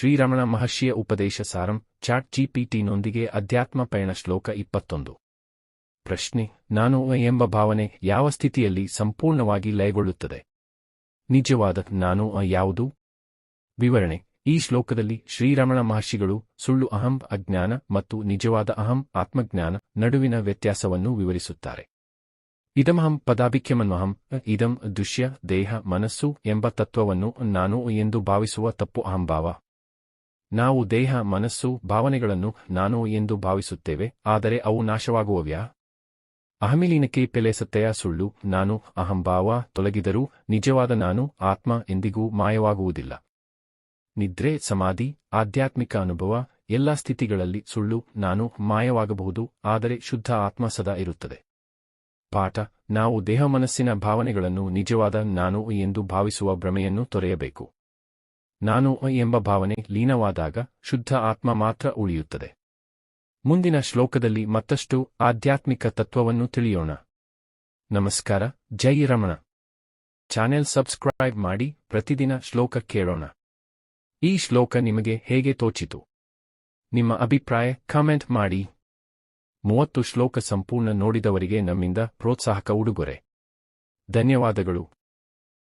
ಶ್ರೀರಮಣ ಮಹರ್ಷಿಯ ಉಪದೇಶ ಸಾರಂ ಚಾಟ್ ಜಿಪಿಟಿನೊಂದಿಗೆ ಅಧ್ಯಾತ್ಮ ಪಯಣ ಶ್ಲೋಕ ಇಪ್ಪತ್ತೊಂದು. ಪ್ರಶ್ನೆ, ನಾನು ಎಂಬ ಭಾವನೆ ಯಾವ ಸ್ಥಿತಿಯಲ್ಲಿ ಸಂಪೂರ್ಣವಾಗಿ ಲಯಗೊಳ್ಳುತ್ತದೆ? ನಿಜವಾದ ನಾನು ಯಾವುದು? ವಿವರಣೆ, ಈ ಶ್ಲೋಕದಲ್ಲಿ ಶ್ರೀರಮಣ ಮಹರ್ಷಿಗಳು ಸುಳ್ಳು ಅಹಂ, ಅಜ್ಞಾನ ಮತ್ತು ನಿಜವಾದ ಅಹಂ, ಆತ್ಮಜ್ಞಾನ ನಡುವಿನ ವ್ಯತ್ಯಾಸವನ್ನು ವಿವರಿಸುತ್ತಾರೆ. ಇದಮಹಂ ಪದಾಭಿಖ್ಯಮನ್ವಹಂ ಇದಂ ದೃಶ್ಯ ದೇಹ, ಮನಸ್ಸು ಎಂಬ ತತ್ವವನ್ನು ನಾನು ಎಂದು ಭಾವಿಸುವ ತಪ್ಪು ಅಹಂಭಾವ. ನಾವು ದೇಹ, ಮನಸ್ಸು, ಭಾವನೆಗಳನ್ನು ನಾನು ಎಂದು ಭಾವಿಸುತ್ತೇವೆ, ಆದರೆ ಅವು ನಾಶವಾಗುವವ್ಯಾ? ಅಹಮಿಲೀನಕ್ಕೆ ಪೆಲೆಸತ್ತೆಯ ಸುಳ್ಳು, ನಾನು ಅಹಂಭಾವ ತೊಲಗಿದರೂ ನಿಜವಾದ ನಾನು ಆತ್ಮ ಎಂದಿಗೂ ಮಾಯವಾಗುವುದಿಲ್ಲ. ನಿದ್ರೆ, ಸಮಾಧಿ, ಆಧ್ಯಾತ್ಮಿಕ ಅನುಭವ, ಎಲ್ಲ ಸ್ಥಿತಿಗಳಲ್ಲಿ ಸುಳ್ಳು, ನಾನು ಮಾಯವಾಗಬಹುದು, ಆದರೆ ಶುದ್ಧ ಆತ್ಮ ಸದಾ ಇರುತ್ತದೆ. ಪಾಠ, ನಾವು ದೇಹ, ಮನಸ್ಸಿನ ಭಾವನೆಗಳನ್ನು ನಿಜವಾದ ನಾನು ಎಂದು ಭಾವಿಸುವ ಭ್ರಮೆಯನ್ನು ತೊರೆಯಬೇಕು. ನಾನು ಎಂಬ ಭಾವನೆ ಲೀನವಾದಾಗ ಶುದ್ಧ ಆತ್ಮ ಮಾತ್ರ ಉಳಿಯುತ್ತದೆ. ಮುಂದಿನ ಶ್ಲೋಕದಲ್ಲಿ ಮತ್ತಷ್ಟು ಆಧ್ಯಾತ್ಮಿಕ ತತ್ವವನ್ನು ತಿಳಿಯೋಣ. ನಮಸ್ಕಾರ, ಜೈ ರಮಣ. ಚಾನೆಲ್ ಸಬ್ಸ್ಕ್ರೈಬ್ ಮಾಡಿ ಪ್ರತಿದಿನ ಶ್ಲೋಕ ಕೇಳೋಣ. ಈ ಶ್ಲೋಕ ನಿಮಗೆ ಹೇಗೆ ತೋಚಿತು? ನಿಮ್ಮ ಅಭಿಪ್ರಾಯ ಕಮೆಂಟ್ ಮಾಡಿ. ಮೂವತ್ತು ಶ್ಲೋಕ ಸಂಪೂರ್ಣ ನೋಡಿದವರಿಗೆ ನಮ್ಮಿಂದ ಪ್ರೋತ್ಸಾಹಕ ಉಡುಗೊರೆ. ಧನ್ಯವಾದಗಳು.